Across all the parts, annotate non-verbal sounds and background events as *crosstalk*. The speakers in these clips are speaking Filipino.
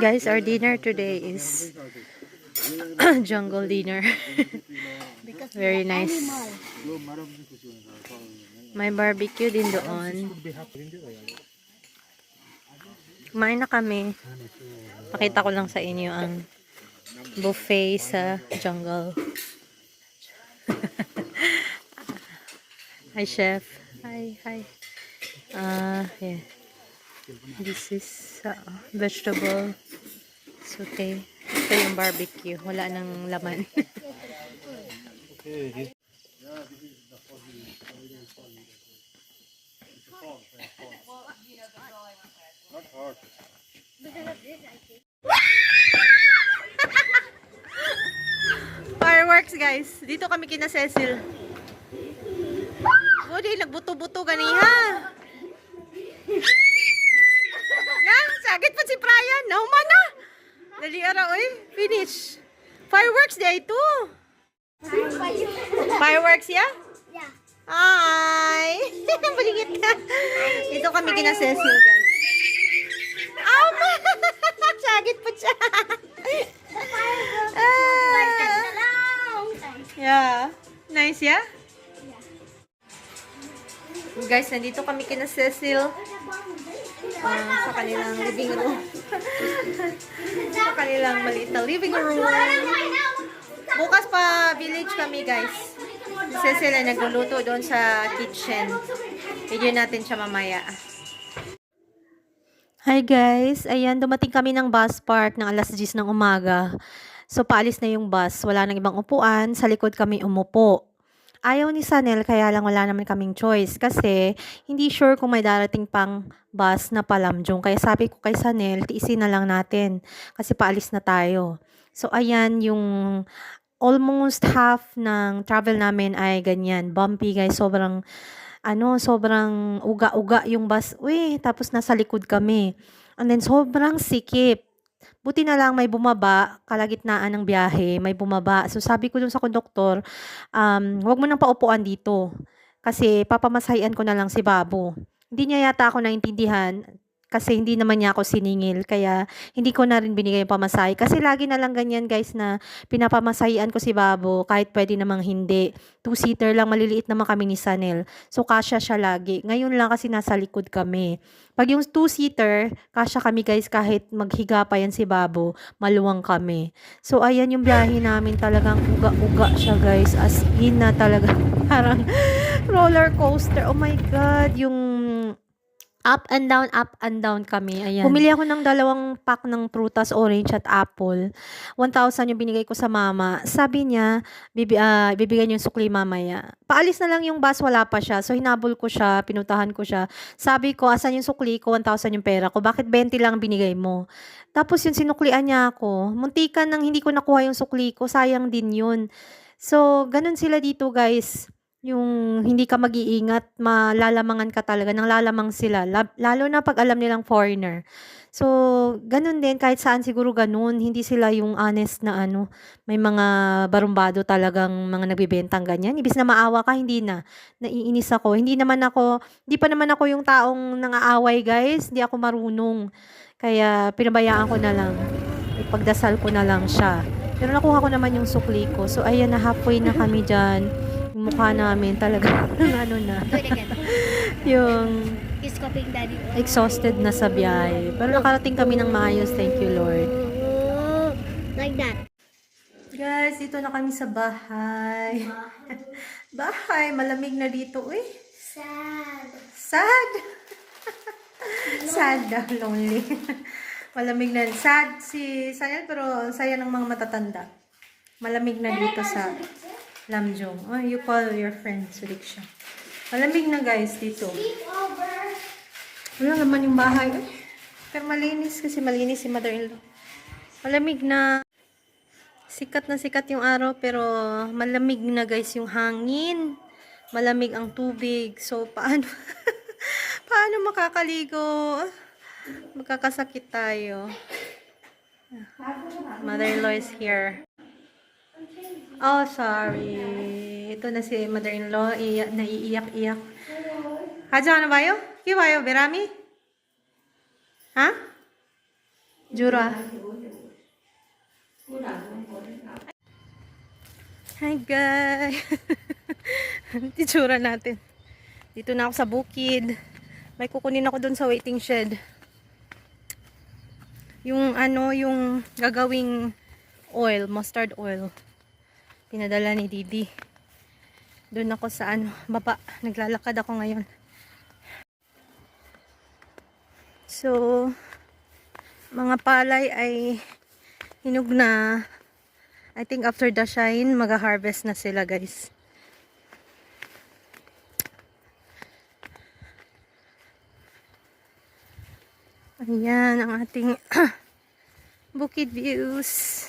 Guys, our dinner today is *coughs* jungle dinner. *laughs* Very nice. May barbecue din doon. Kumain na kami. Pakita ko lang sa inyo ang buffet sa jungle. *laughs* hi, chef. Hi, hi. Ah, yeah. This is uh, vegetable saute. Ito yung barbecue. Wala nang laman. *laughs* Fireworks, guys. Dito kami kina Cecil. Budi, nagbuto-buto ganiha. Na, Brian. Nauman na. Dali ara, oy. Finish. Fireworks day ito. Fireworks, ya? Yeah. Hi! *laughs* Baligit ka. Ito kami kina Cecil, guys. Ama! *laughs* Sagit pa siya. Ah. Yeah. Nice, yeah? Guys, nandito kami kina Cecil. Ah, sa kanilang living room. *laughs* sa kanilang maliit na living room. Bukas pa village kami, guys. Si Cecil ay nagluluto doon sa kitchen. Video natin siya mamaya. Hi guys, ayan dumating kami ng bus park ng alas 10 ng umaga. So paalis na yung bus, wala nang ibang upuan, sa likod kami umupo. Ayaw ni Sanel kaya lang wala naman kaming choice kasi hindi sure kung may darating pang bus na palamjong. Kaya sabi ko kay Sanel, tiisin na lang natin kasi paalis na tayo. So ayan yung almost half ng travel namin ay ganyan, bumpy guys, sobrang ano, sobrang uga-uga yung bus. Uy, tapos nasa likod kami. And then sobrang sikip. Buti na lang may bumaba, kalagitnaan ng biyahe, may bumaba. So sabi ko dun sa konduktor, um, wag mo nang paupuan dito. Kasi papamasahian ko na lang si Babo. Hindi niya yata ako naintindihan kasi hindi naman niya ako siningil. Kaya hindi ko na rin binigay yung pamasahe. Kasi lagi na lang ganyan guys na pinapamasahian ko si Babo kahit pwede namang hindi. Two-seater lang, maliliit naman kami ni Sanel. So kasya siya lagi. Ngayon lang kasi nasa likod kami. Pag yung two-seater, kasya kami guys kahit maghiga pa yan si Babo, maluwang kami. So ayan yung biyahe namin talagang uga-uga siya guys. As in na talaga *laughs* parang roller coaster. Oh my God, yung up and down, up and down kami. Ayan. Bumili ako ng dalawang pack ng prutas, orange at apple. 1,000 yung binigay ko sa mama. Sabi niya, bibi, ah, bibigyan yung sukli mamaya. Paalis na lang yung bus, wala pa siya. So, hinabol ko siya, pinutahan ko siya. Sabi ko, asan yung sukli ko? 1,000 yung pera ko. Bakit 20 lang binigay mo? Tapos yung sinuklian niya ako. Muntikan nang hindi ko nakuha yung sukli ko. Sayang din yun. So, ganun sila dito guys yung hindi ka mag-iingat, malalamangan ka talaga, nang lalamang sila. La- lalo na pag alam nilang foreigner. So, ganun din, kahit saan siguro ganun, hindi sila yung honest na ano, may mga barumbado talagang mga nagbibentang ganyan. Ibis na maawa ka, hindi na. Naiinis ako. Hindi naman ako, hindi pa naman ako yung taong nangaaway, guys. Hindi ako marunong. Kaya, pinabayaan ko na lang. Ipagdasal ko na lang siya. Pero nakuha ko naman yung sukli ko. So, ayan na, halfway na kami dyan mukha namin talaga. *laughs* Ano na. Yung He's *laughs* copying daddy. exhausted na sa biyahe. Pero nakarating kami ng maayos thank you Lord. Like that. guys dito na kami sa bahay. *laughs* Bahay malamig na dito uy. Sad. sad. Sad daw lonely. Malamig na. Sad si Sayal pero ang saya ng mga matatanda. Malamig na dito sa Lamjong. Oh, you call your friend Suliksha. Malamig na guys dito. Wala naman yung bahay. Ay, pero malinis kasi malinis si mother-in-law. Malamig na. Sikat na sikat yung araw pero malamig na guys yung hangin. Malamig ang tubig. So *laughs* paano paano makakaligo? Magkakasakit tayo. Mother-in-law is here. Oh, sorry. Ito na si mother-in-law. Naiiyak-iyak. Hajan na bayo? Ki bayo? Berami? Ha? Jura. Hi guys! *laughs* Titsura natin. Dito na ako sa bukid. May kukunin ako dun sa waiting shed. Yung ano, yung gagawing oil, mustard oil. Pinadala ni Didi. Doon ako sa ano, baba. Naglalakad ako ngayon. So, mga palay ay hinog na. I think after the shine, mag-harvest na sila guys. Ayan ang ating *clears throat* bukid views.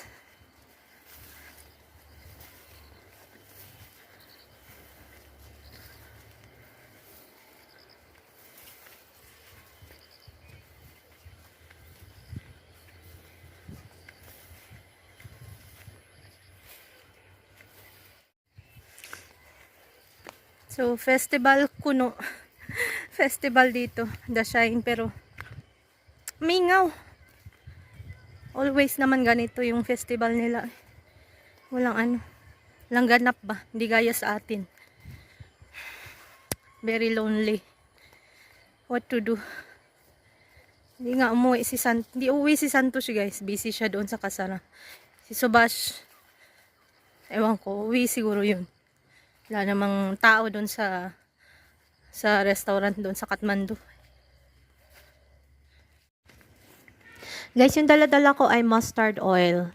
So, festival kuno. *laughs* festival dito, The Shine, pero mingaw. Always naman ganito yung festival nila. Walang ano, lang ganap ba? Hindi gaya sa atin. Very lonely. What to do? Hindi nga umuwi si Sant, hindi uwi si Santos guys. Busy siya doon sa kasara. Si Subash, ewan ko, uwi siguro yun. Wala namang tao doon sa sa restaurant doon sa Kathmandu. Guys, yung dala-dala ko ay mustard oil.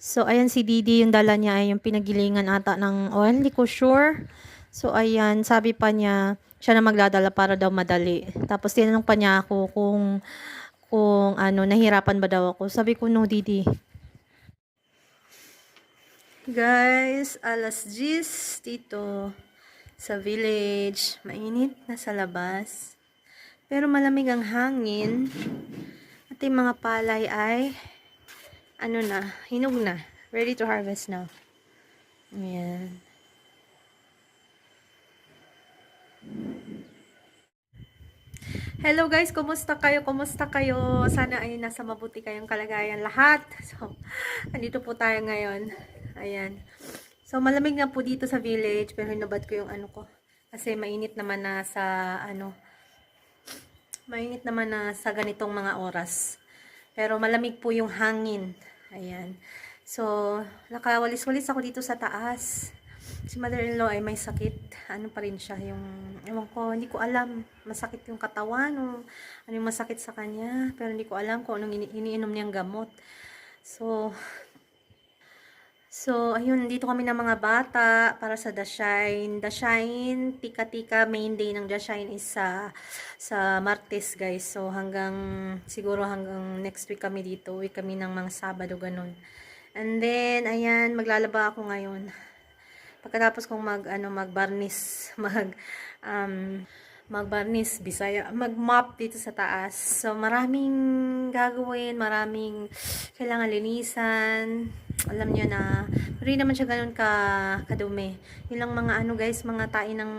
So, ayan si Didi, yung dala niya ay yung pinagilingan ata ng oil. Hindi ko sure. So, ayan, sabi pa niya, siya na magdadala para daw madali. Tapos, tinanong pa niya ako kung, kung ano, nahirapan ba daw ako. Sabi ko, no, Didi. Guys, alas 10 dito sa village. Mainit na sa labas. Pero malamig ang hangin. At yung mga palay ay ano na, hinog na. Ready to harvest now. Ayan. Hello guys, kumusta kayo? Kumusta kayo? Sana ay nasa mabuti kayong kalagayan lahat. *laughs* So, andito po tayo ngayon. Ayan. So, malamig na po dito sa village, pero hinabad ko yung ano ko. Kasi mainit naman na sa ano, mainit naman na sa ganitong mga oras. Pero malamig po yung hangin. Ayan. So, nakawalis-walis ako dito sa taas. Si mother-in-law ay may sakit. Ano pa rin siya, yung, ewan ko, hindi ko alam. Masakit yung katawan o ano yung masakit sa kanya. Pero hindi ko alam kung anong ini- iniinom niyang gamot. So, So, ayun, dito kami ng mga bata para sa. The Shine, tika-tika, main day ng Shine is sa, sa Martes, guys. So, hanggang, siguro hanggang next week kami dito. Uwi kami ng mga Sabado, ganun. And then, ayan, maglalaba ako ngayon. Pagkatapos kong mag, ano, mag-varnish, *laughs* mag, um, mag-varnish, bisaya, mag-mop dito sa taas. So, maraming gagawin, maraming kailangan linisan. Alam niyo na, hindi naman siya ganun ka, kadumi. Yun lang mga ano guys, mga tain ng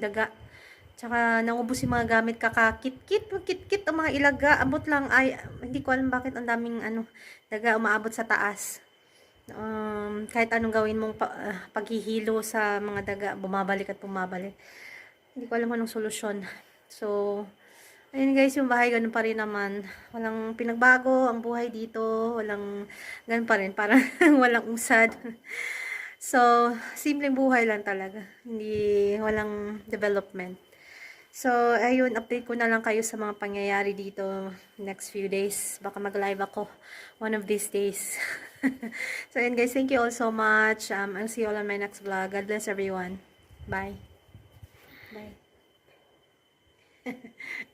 daga. Tsaka naubos yung mga gamit kakakit-kit, kit-kit ang mga ilaga. Abot lang, ay, hindi ko alam bakit ang daming ano, daga umaabot sa taas. Um, kahit anong gawin mong pa, ah, paghihilo sa mga daga, bumabalik at bumabalik. Hindi ko alam anong solusyon. So, ayun guys, yung bahay ganun pa rin naman. Walang pinagbago ang buhay dito. Walang, ganun pa rin. Parang *laughs* walang usad. So, simpleng buhay lang talaga. Hindi, walang development. So, ayun, update ko na lang kayo sa mga pangyayari dito next few days. Baka mag-live ako one of these days. *laughs* so, ayun guys, thank you all so much. Um, I'll see you all on my next vlog. God bless everyone. Bye. Bye. *laughs*